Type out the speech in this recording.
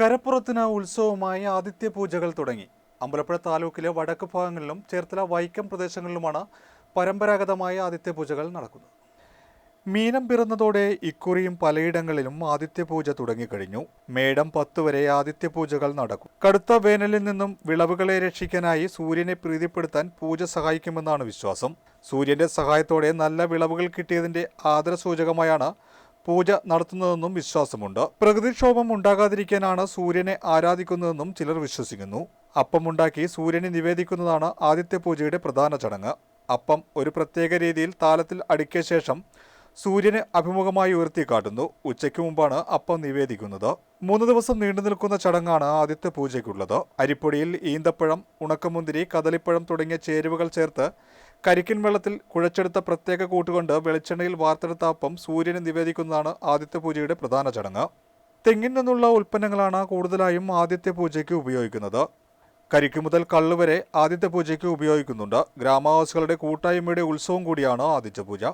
കരപ്പുറത്തിന് ഉത്സവമായി ആദിത്യ പൂജകൾ തുടങ്ങി. അമ്പലപ്പുഴ താലൂക്കിലെ വടക്ക് ഭാഗങ്ങളിലും ചേർത്തല വൈക്കം പ്രദേശങ്ങളിലുമാണ് പരമ്പരാഗതമായ ആദിത്യ പൂജകൾ നടക്കുന്നത്. മീനം പിറന്നതോടെ ഇക്കുറിയും പലയിടങ്ങളിലും ആദിത്യ പൂജ തുടങ്ങിക്കഴിഞ്ഞു. മേടം പത്ത് വരെ ആദിത്യ പൂജകൾ നടക്കും. കടുത്ത വേനലിൽ നിന്നും വിളവുകളെ രക്ഷിക്കാനായി സൂര്യനെ പ്രീതിപ്പെടുത്താൻ പൂജ സഹായിക്കുമെന്നാണ് വിശ്വാസം. സൂര്യന്റെ സഹായത്തോടെ നല്ല വിളവുകൾ കിട്ടിയതിന്റെ ആദരസൂചകമായാണ് പൂജ നടത്തുന്നതെന്നും വിശ്വാസമുണ്ട്. പ്രകൃതിക്ഷോഭം ഉണ്ടാകാതിരിക്കാനാണ് സൂര്യനെ ആരാധിക്കുന്നതെന്നും ചിലർ വിശ്വസിക്കുന്നു. അപ്പമുണ്ടാക്കി സൂര്യനെ നിവേദിക്കുന്നതാണ് ആദിത്യ പൂജയുടെ പ്രധാന ചടങ്ങ്. അപ്പം ഒരു പ്രത്യേക രീതിയിൽ താലത്തിൽ അടുക്കിയ ശേഷം സൂര്യനെ അഭിമുഖമായി ഉയർത്തി കാട്ടുന്നു. ഉച്ചയ്ക്ക് മുമ്പാണ് അപ്പം നിവേദിക്കുന്നത്. മൂന്ന് ദിവസം നീണ്ടു നിൽക്കുന്ന ചടങ്ങാണ് ആദിത്യ പൂജയ്ക്കുള്ളത്. അരിപ്പൊടിയിൽ ഈന്തപ്പഴം ഉണക്കമുന്തിരി കദളിപ്പഴം തുടങ്ങിയ ചേരുവകൾ ചേർത്ത് കരിക്കിൻ വെള്ളത്തിൽ കുഴച്ചെടുത്ത പ്രത്യേക കൂട്ടുകൊണ്ട് വെളിച്ചെണ്ണയിൽ വാർത്തെടുത്ത അപ്പം സൂര്യന് നിവേദിക്കുന്നതാണ് ആദിത്യ പൂജയുടെ പ്രധാന ചടങ്ങ്. തെങ്ങിൽ നിന്നുള്ള ഉൽപ്പന്നങ്ങളാണ് കൂടുതലായും ആദിത്യ പൂജയ്ക്ക് ഉപയോഗിക്കുന്നത്. കരിക്ക് മുതൽ കള്ള് വരെ ആദിത്യ പൂജയ്ക്ക് ഉപയോഗിക്കുന്നുണ്ട്. ഗ്രാമവാസികളുടെ കൂട്ടായ്മയുടെ ഉത്സവം കൂടിയാണ് ആദിത്യ പൂജ.